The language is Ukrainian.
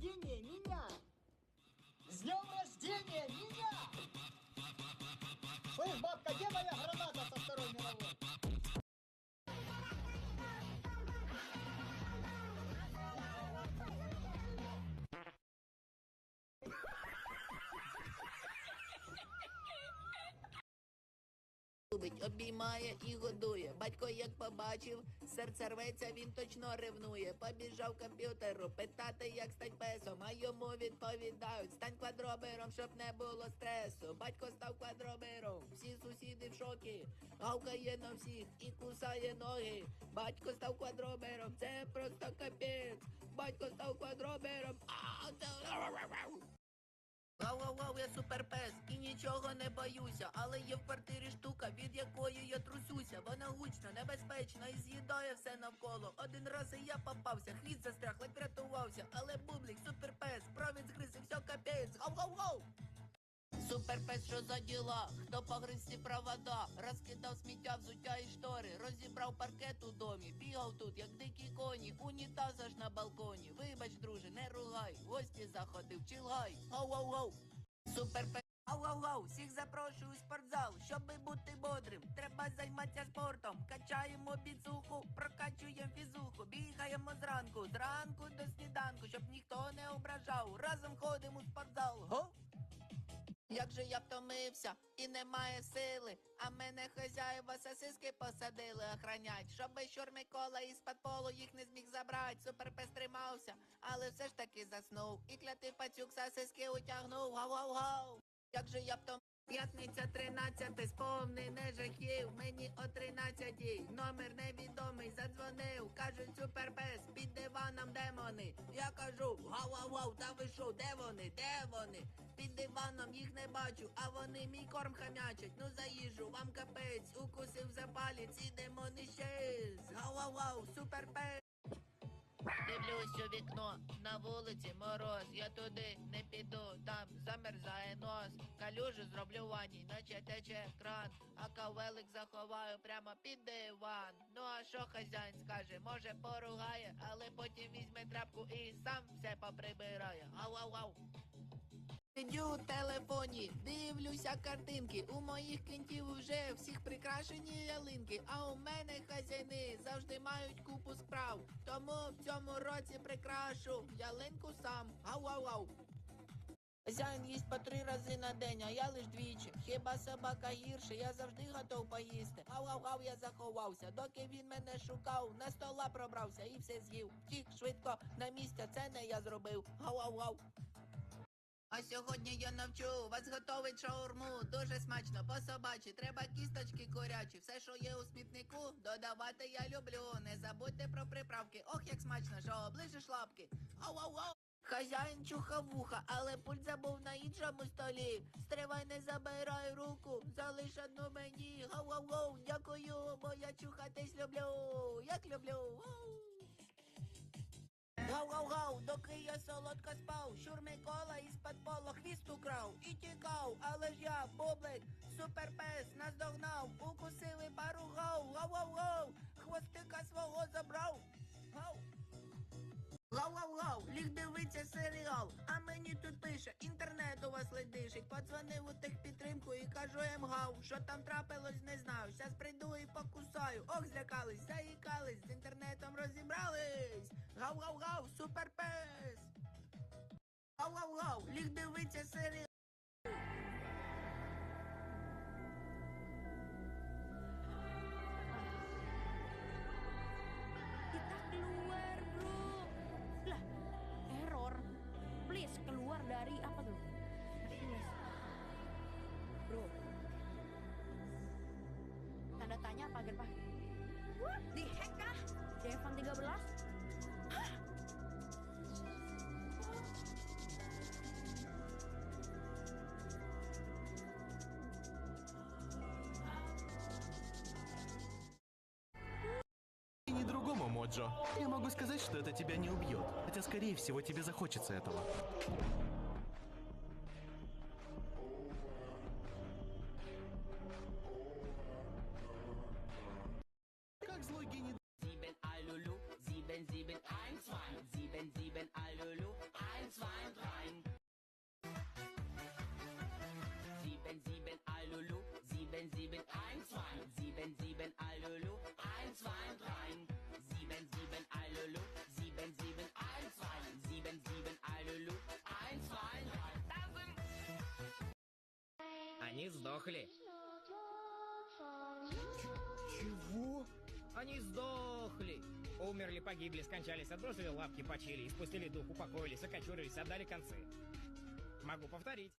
рождения меня! С днем рождения меня! Слышь, бабка, где моя граната со Второй мировой? Обіймає і годує. Батько як побачив, серце рветься, він точно ревнує. Побіжав комп'ютеру, питати, як стать песом. А йому відповідають, стань квадробером, щоб не було стресу. Батько став квадробером, всі сусіди в шокі. Гавкає на всіх і кусає ноги. Батько став квадробером, це просто капець. Батько став квадробером. Вау-вау-вау, я суперпес і нічого не боюся, але є в квартирі штука, від якої я трусюся. Вона гучна, небезпечна і з'їдає все навколо. Один раз і я попався, хвіст застряг, ледь врятувався. Але бублик, суперпес, провід згриз і все капець. Гау-гау-гау! Суперпес, що за діла? Хто погриз ці провода? Розкидав сміття, взуття і штори, розібрав паркет у домі, бігав тут, як дикі коні, унітаз аж на балконі. В гості заходив, чилгай. Оу-оу-воу, Суперпес. Ау-ау-ау, всіх запрошую у спортзал, щоби бути бодрим. Треба займатися спортом. Качаємо біцуху, прокачуємо фізуху, бігаємо зранку, зранку до сніданку, щоб ніхто не ображав. Разом ходимо у спортзал. Як же я втомився і немає сили, а мене хазяїва сосиски посадили охранять, щоби щур Микола із-під полу їх не зміг забрать. Суперпес тримався, але все ж таки заснув. І клятий пацюк сосиски утягнув. Гау-гау-гау. Як же я втомився. П'ятниця 13, сповнене жахів, мені о 13 номер невідомий задзвонив, кажуть суперпес, під диваном демони. Я кажу, гау-гау-гау, та ви шо, де вони, де вони? Під диваном бачу, а вони мій корм хамячать. Ну за їжу, вам капець, укусив за палець і демони щез. Гау-гау-гау, суперпес. Дивлюсь у вікно, на вулиці мороз, я туди не піду, там замерзає нос. Калюжу зроблю ванні, наче тече кран, а кавелик заховаю прямо під диван. Ну а що хазяїн скаже, може поругає, але потім візьме трапку і сам все поприбирає. Ау-ау-ау. Сидю в телефоні, дивлюся картинки. У моїх кінтів уже всіх прикрашені ялинки. А у мене хазяйни завжди мають купу справ. Тому в цьому році прикрашу ялинку сам. Ау-ау-ау. Хазяїн їсть по три рази на день, а я лиш двічі. Хіба собака гірше, я завжди готов поїсти. Ау-ау-ау, я заховався, доки він мене шукав, на стола пробрався і все з'їв. Втік швидко на місця, це не я зробив. Ау-ау-ау. А сьогодні я навчу вас готовить шаурму. Дуже смачно, по собачі, треба кісточки курячі. Все, що є у смітнику, додавати я люблю. Не забудьте про приправки. Ох, як смачно, що оближеш лапки. Ау-ау-ау. Хазяїн чухав вуха, але пульт забув на іншому столі. Стривай, не забирай руку, залиш одну мені. Гау-гау-гау, дякую, бо я чухатись люблю. Як люблю. Ау. Гау-гау-гау, доки я солодко спав, щур Микола із-під пола суперпес, наздогнав, укусили пару гау, гау-гау-гау, хвостика свого забрав. Гау. Гау-гау-гау, ліг дивиться серіал, а мені тут пише, інтернет у вас ледишить. Подзвонив у техпідтримку і кажу їм гау, що там трапилось, не знаю. Щас прийду і покусаю. Ох, злякались, заїкались, з інтернетом розібрались. Гау-гау-гау, суперпес. Гау-гау-гау, ліг дивиться серіал. Dari apa tuh Please Bro Tanda tanya apa Gerpa What? Di hack kah? Devan 13? Hah? Моджо. Я могу сказать, что это тебя не убьет. Хотя, скорее всего, тебе захочется этого. Сдохли. Чего? Они сдохли. Умерли, погибли, скончались, отбросили лапки, почили, испустили дух, упокоились, окочурились, отдали концы. Могу повторить.